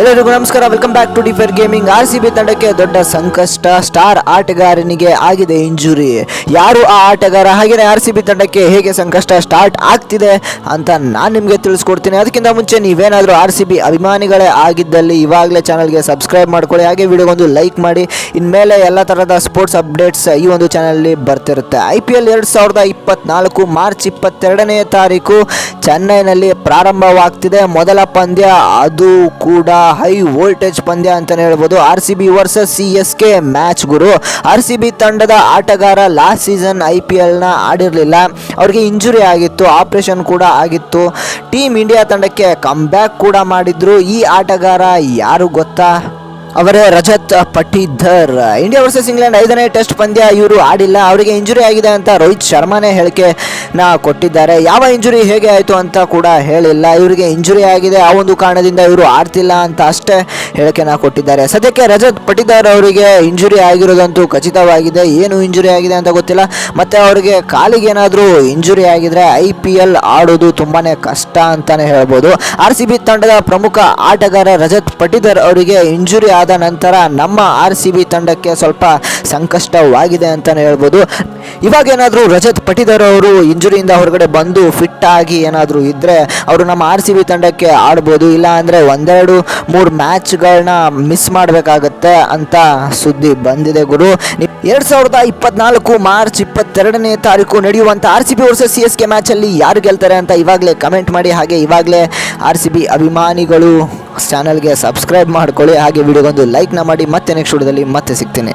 ಎಲ್ಲರಿಗೂ ನಮಸ್ಕಾರ. Welcome back to differ gaming R C B ತಂಡಕ್ಕೆ ದೊಡ್ಡ ಸಂಕಷ್ಟ. ಸ್ಟಾರ್ ಆಟಗಾರನಿಗೆ ಆಗಿದೆ ಇಂಜುರಿ. ಯಾರು ಆ ಆಟಗಾರ? ಹಾಗೆಯೇ ಆರ್ ಸಿ ಬಿ ತಂಡಕ್ಕೆ ಹೇಗೆ ಸಂಕಷ್ಟ ಸ್ಟಾರ್ಟ್ ಆಗ್ತಿದೆ ಅಂತ ನಾನು ನಿಮಗೆ ತಿಳಿಸ್ಕೊಡ್ತೀನಿ. ಅದಕ್ಕಿಂತ ಮುಂಚೆ ನೀವೇನಾದರೂ ಆರ್ ಸಿ ಬಿ ಅಭಿಮಾನಿಗಳೇ ಆಗಿದ್ದಲ್ಲಿ ಇವಾಗಲೇ ಚಾನಲ್ಗೆ ಸಬ್ಸ್ಕ್ರೈಬ್ ಮಾಡ್ಕೊಳ್ಳಿ. ಹಾಗೆ ವಿಡಿಯೋಗೊಂದು ಲೈಕ್ ಮಾಡಿ. ಇನ್ಮೇಲೆ ಎಲ್ಲ ಥರದ ಸ್ಪೋರ್ಟ್ಸ್ ಅಪ್ಡೇಟ್ಸ್ ಈ ಒಂದು ಚಾನಲಲ್ಲಿ ಬರ್ತಿರುತ್ತೆ. ಐ ಪಿ ಎಲ್ ಎರಡು ಸಾವಿರದ ಇಪ್ಪತ್ನಾಲ್ಕು ಮಾರ್ಚ್ ಇಪ್ಪತ್ತೆರಡನೇ ತಾರೀಕು ಚೆನ್ನೈನಲ್ಲಿ ಪ್ರಾರಂಭವಾಗ್ತಿದೆ. ಮೊದಲ ಪಂದ್ಯ. ಅದು ಕೂಡ ಹೈ ವೋಲ್ಟೇಜ್ ಪಂದ್ಯ ಅಂತಲೇ ಹೇಳ್ಬೋದು. R C B versus C S K match ಗುರು. ಆರ್ ಸಿ ಬಿ ತಂಡದ ಆಟಗಾರ ಲಾಸ್ಟ್ ಸೀಸನ್ ಐ ಪಿ ಎಲ್ನ ಆಡಿರಲಿಲ್ಲ. ಅವ್ರಿಗೆ ಇಂಜುರಿ ಆಗಿತ್ತು ಆಪರೇಷನ್ ಕೂಡ ಆಗಿತ್ತು. ಟೀಮ್ ಇಂಡಿಯಾ ತಂಡಕ್ಕೆ ಕಮ್ ಬ್ಯಾಕ್ ಕೂಡ ಮಾಡಿದ್ರು. ಈ ಆಟಗಾರ ಯಾರು ಗೊತ್ತಾ? ಅವರೇ Rajat Patidar India versus England ಐದನೇ ಟೆಸ್ಟ್ ಪಂದ್ಯ, ಇವರು ಆಡಿಲ್ಲ, ಅವರಿಗೆ ಇಂಜುರಿ ಆಗಿದೆ ಅಂತ ರೋಹಿತ್ ಶರ್ಮಾನೇ ಹೇಳಿಕೆನ ಕೊಟ್ಟಿದ್ದಾರೆ. ಯಾವ ಇಂಜುರಿ ಹೇಗೆ ಆಯಿತು ಅಂತ ಕೂಡ ಹೇಳಿಲ್ಲ. ಇವರಿಗೆ ಇಂಜುರಿ ಆಗಿದೆ, ಆ ಒಂದು ಕಾರಣದಿಂದ ಇವರು ಆಡ್ತಿಲ್ಲ ಅಂತ ಅಷ್ಟೇ ಹೇಳಿಕೆನ ಕೊಟ್ಟಿದ್ದಾರೆ. ಸದ್ಯಕ್ಕೆ ರಜತ್ ಪಟಿದಾರ್ ಅವರಿಗೆ ಇಂಜುರಿ ಆಗಿರೋದಂತೂ ಖಚಿತವಾಗಿದೆ. ಏನು ಇಂಜುರಿ ಆಗಿದೆ ಅಂತ ಗೊತ್ತಿಲ್ಲ. ಮತ್ತು ಅವರಿಗೆ ಕಾಲಿಗೆ ಏನಾದರೂ ಇಂಜುರಿ ಆಗಿದ್ರೆ ಐ ಪಿ ಎಲ್ ಆಡೋದು ತುಂಬಾ ಕಷ್ಟ ಅಂತಲೇ ಹೇಳ್ಬೋದು. ಆರ್ ಸಿ ಬಿ ತಂಡದ ಪ್ರಮುಖ ಆಟಗಾರ ರಜತ್ ಪಟಿದರ್ ಅವರಿಗೆ ಇಂಜುರಿ ಆದ ನಂತರ ನಮ್ಮ ಆರ್ ಸಿ ಬಿ ತಂಡಕ್ಕೆ ಸ್ವಲ್ಪ ಸಂಕಷ್ಟವಾಗಿದೆ ಅಂತಲೇ ಹೇಳ್ಬೋದು. ಇವಾಗ ಏನಾದರೂ ರಜತ್ ಪಟಿದರ್ ಅವರು ಇಂಜುರಿಯಿಂದ ಹೊರಗಡೆ ಬಂದು ಫಿಟ್ ಆಗಿ ಏನಾದರೂ ಇದ್ದರೆ ಅವರು ನಮ್ಮ ಆರ್ ಸಿ ಬಿ ತಂಡಕ್ಕೆ ಆಡ್ಬೋದು, ಇಲ್ಲ ಅಂದರೆ ಒಂದೆರಡು ಮೂರು ಮ್ಯಾಚ್ಗಳನ್ನ ಮಿಸ್ ಮಾಡಬೇಕಾಗತ್ತೆ ಅಂತ ಸುದ್ದಿ ಬಂದಿದೆ ಗುರು. ಎರಡು ಸಾವಿರದ ಇಪ್ಪತ್ನಾಲ್ಕು ಮಾರ್ಚ್ ಇಪ್ಪತ್ತೆರಡನೇ ತಾರೀಕು ನಡೆಯುವಂಥ R C B versus C S K ಮ್ಯಾಚಲ್ಲಿ ಯಾರು ಗೆಲ್ತಾರೆ ಅಂತ ಇವಾಗಲೇ ಕಮೆಂಟ್ ಮಾಡಿ, ಹಾಗೆ ಇವಾಗಲೇ ಆರ್ ಸಿ ಬಿ ಅಭಿಮಾನಿಗಳು ಚಾನಲ್ಗೆ ಸಬ್ಸ್ಕ್ರೈಬ್ ಮಾಡ್ಕೊಳ್ಳಿ. ಹಾಗೆ ವಿಡಿಯೋಗೊಂದು ಲೈಕ್ನ ಮಾಡಿ. ಮತ್ತೆ ನೆಕ್ಸ್ಟ್ ವಿಡಿಯೋದಲ್ಲಿ ಮತ್ತೆ ಸಿಗ್ತೀನಿ.